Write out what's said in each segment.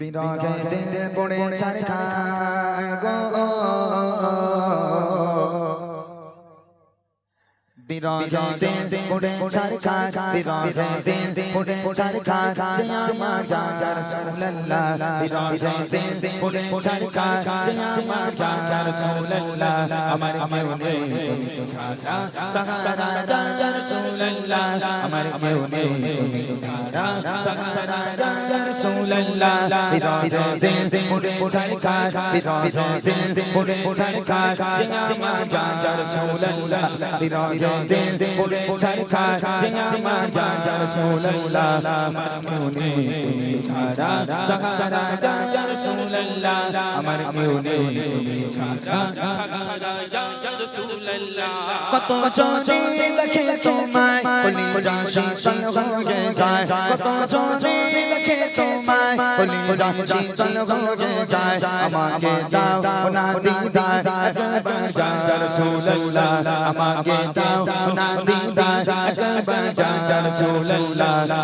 বিরহে দিল পড়ে ছাড়খার গো। বিরহে দিল পড়ে ছাড়খার বিরহে দিল পড়ে ছাড়খার যে রাসূলুল্লাহ বিরহে দিল পড়ে ছাড়খার যে আমার জান রাসূলুল্লাহ আমার তুমি ছাড়া সাহারা জান রাসূলুল্লাহ আমার তুমি ছাড়া সাহারা জান রাসূলুল্লাহ বিরহে দিল পড়ে ছাড়খার বিরহে দিল পড়ে ছাড়খার যে রাসূলুল্লাহ বিরহে দিল পড়ে ছাড়খার যে আমার জান রাসূলুল্লাহ, আমার কেউ নেই, তুমি ছাড়া। সাহারা জান রাসূলুল্লাহ, আমার কেউ নেই, তুমি ছাড়া। কত জনে দেখে তোমায়, কলি যা শীতল হয়ে যায়। কত জনে দেখে তোমায়, কলি যা শীতল হয়ে যায়। আমাকে দাও না দিদার একবার যা রাসূলুল্লাহ, আমাকে দাও না দিদার একবার যা রাসূলুল্লাহ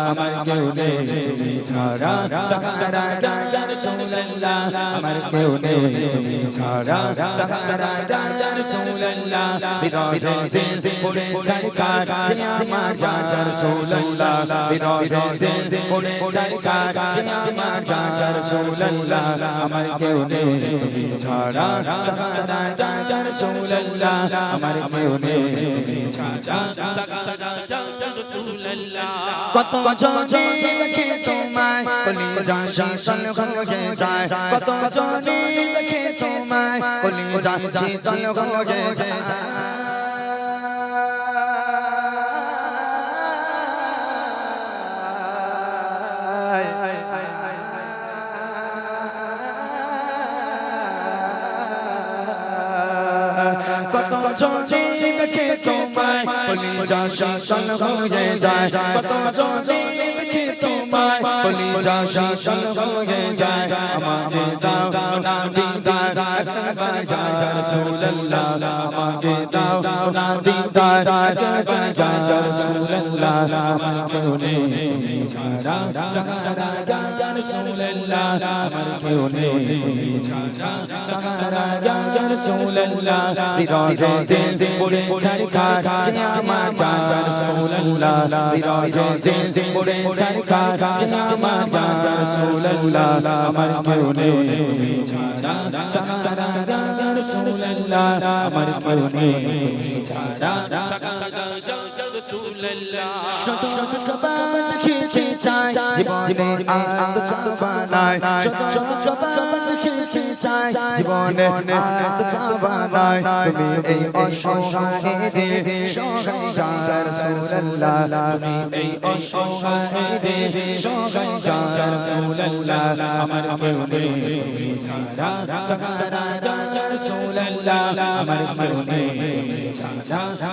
আমার কেউ নেই তুমি ছাড়া সাহারা যা রাসূলুল্লাহ আমার কেউ নেই তুমি ছাড়া সাহারা যা রাসূলুল্লাহ বিরহে দিল পড়ে ছাড়খার যে আমার জান রাসূলুল্লাহ বিরহে দিল পড়ে ছাড়খার যে আমার জান রাসূলুল্লাহ আমার কেউ নেই তুমি ছাড়া সাহারা জান রাসূলুল্লাহ আমার কেউ নেই তুমি ছাড়া কত জনে দেখে তোমায় কলিজা শীতল হয়ে যায়। কত জনে দেখে তোমায় কলিজা শীতল হয়ে যায়। জনে দেখে তোমায় কলিজা শীতল হয়ে যায় কত জনে তোমায় কলিজা শীতল হয়ে যায় আমাকে দাও না দিদার একবার যা রাসূলুল্লাহ আমাকে দাও না দিদার একবার যা রাসূলুল্লাহ নেই তুমি ছাড়া সাহারা যা রাসূলুল্লাহ নেই তুমি ছাড়া সাহারা যা রাসূলুল্লাহ বিরহে দিল পড়ে ছাড়খার যে আমার জান রাসূলুল্লাহ বিরহে দিল পড়ে ছাড়খার যে আমার রাসূলুল্লাহ আমার কেউ নেই সাহারা যা রাসূলুল্লাহ আমার কেউ নেই ছাড়া। শত শত কবার খেতে চাই জীবনে আর চাওয়া নাই। শত শত কবার খেতে চাই জীবনে আর চাওয়া নাই। তুমি এই অসহায় রে সহায় রাসূলুল্লাহ। তুমি এই অসহায় রে সহায় কেউ নেই তুমি ছাড়া।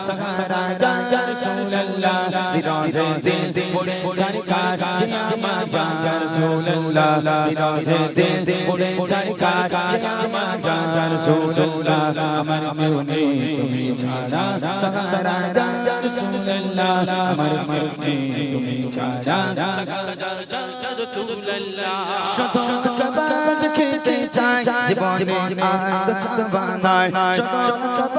সাহারা রাসূলুল্লাহ বিরহে দিল পড়ে ছাড়খার যে আমার জান রাসূলুল্লাহ বিরহে দিল পড়ে ছাড়খার যে আমার জান রাসূলুল্লাহ আমার কেউ নেই তুমি ছাড়া। সাহারা রাসূলুল্লাহ আমার কেউ নেই তুমি ছাড়া। শত শত কবার খেতে চাই জীবনে আর তো চাওয়া নাই শত শত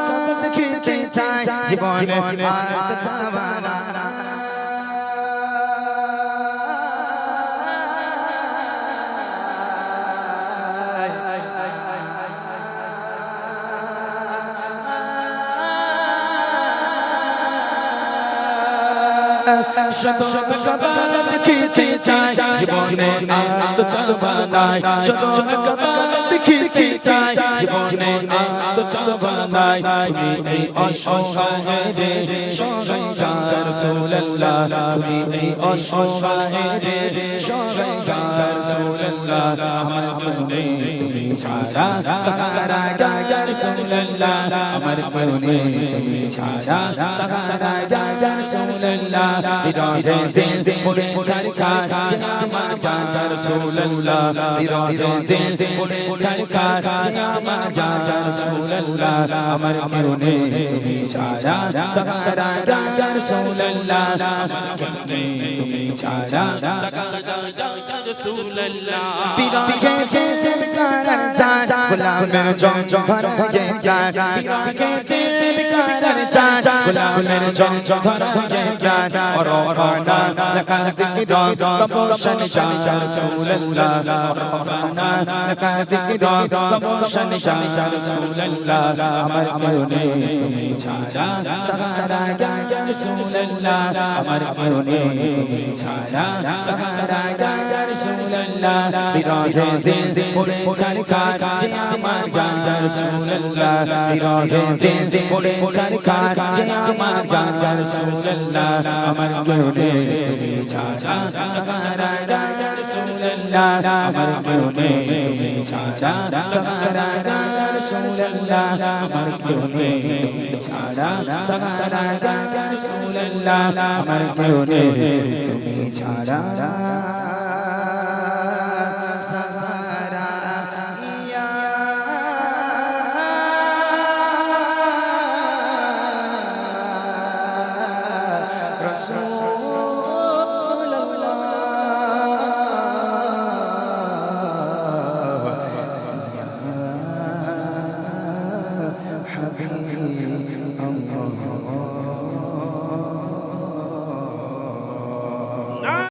খেতে চাই জীবনে আর তো শত কবার খেতে চাই জীবনে আনন্দ চাওয়া নাই। শত কবার খেতে চাই? জীবনে আর চাওয়া নাই তুমি এই অসহায় রে সহায় রাসূলুল্লাহ তুমি এই অসহায় রে সহায় রাসূলুল্লাহ আমার নেই তুমি ছাড়া সারা গায়া রাসূলুল্লাহ আমার নেই তুমি ছাড়া সারা গায়া রাসূলুল্লাহ বিরহে দিল ছাড়কা যে আমার গায়া রাসূলুল্লাহ বিরহে দিল পড়ে ছাড়কা সরকার আমার জানা রাসূলুল্লাহ আমার করুণে তুমি ছাড়া। সারা রাসূলুল্লাহ আমার করুণে তুমি ছাড়া। সারা রাসূলুল্লাহ বিরাগে কে কারা চা গোলামের জং জং ধর ধরে প্রাণ বিরাগে কে কারা চা গোলামের জং জং ধর ধরে প্রাণ অর অর না লাগা দিক দম তপোষণ চা রাসূলুল্লাহ অর অর না লাগা দিক হৃদয় কমোশন শাহ রাসূলুল্লাহ আমার মনে তুমি ছায়া সারা সারা গান রাসূলুল্লাহ আমার মনে তুমি ছায়া সারা সারা গান রাসূলুল্লাহ বিরহে দিন পড়ে চলকা যে আমার গান রাসূলুল্লাহ বিরহে দিন পড়ে চলকা যে আমার গান রাসূলুল্লাহ আমার মনে তুমি ছায়া সারা সারা গান রাসূলুল্লাহ আমার মনে তুমি ছায়া সারা গায়া রাসূলুল্লাহ আমার কেউ নেই ছাড়া সারা গায়া রাসূলুল্লাহ আমার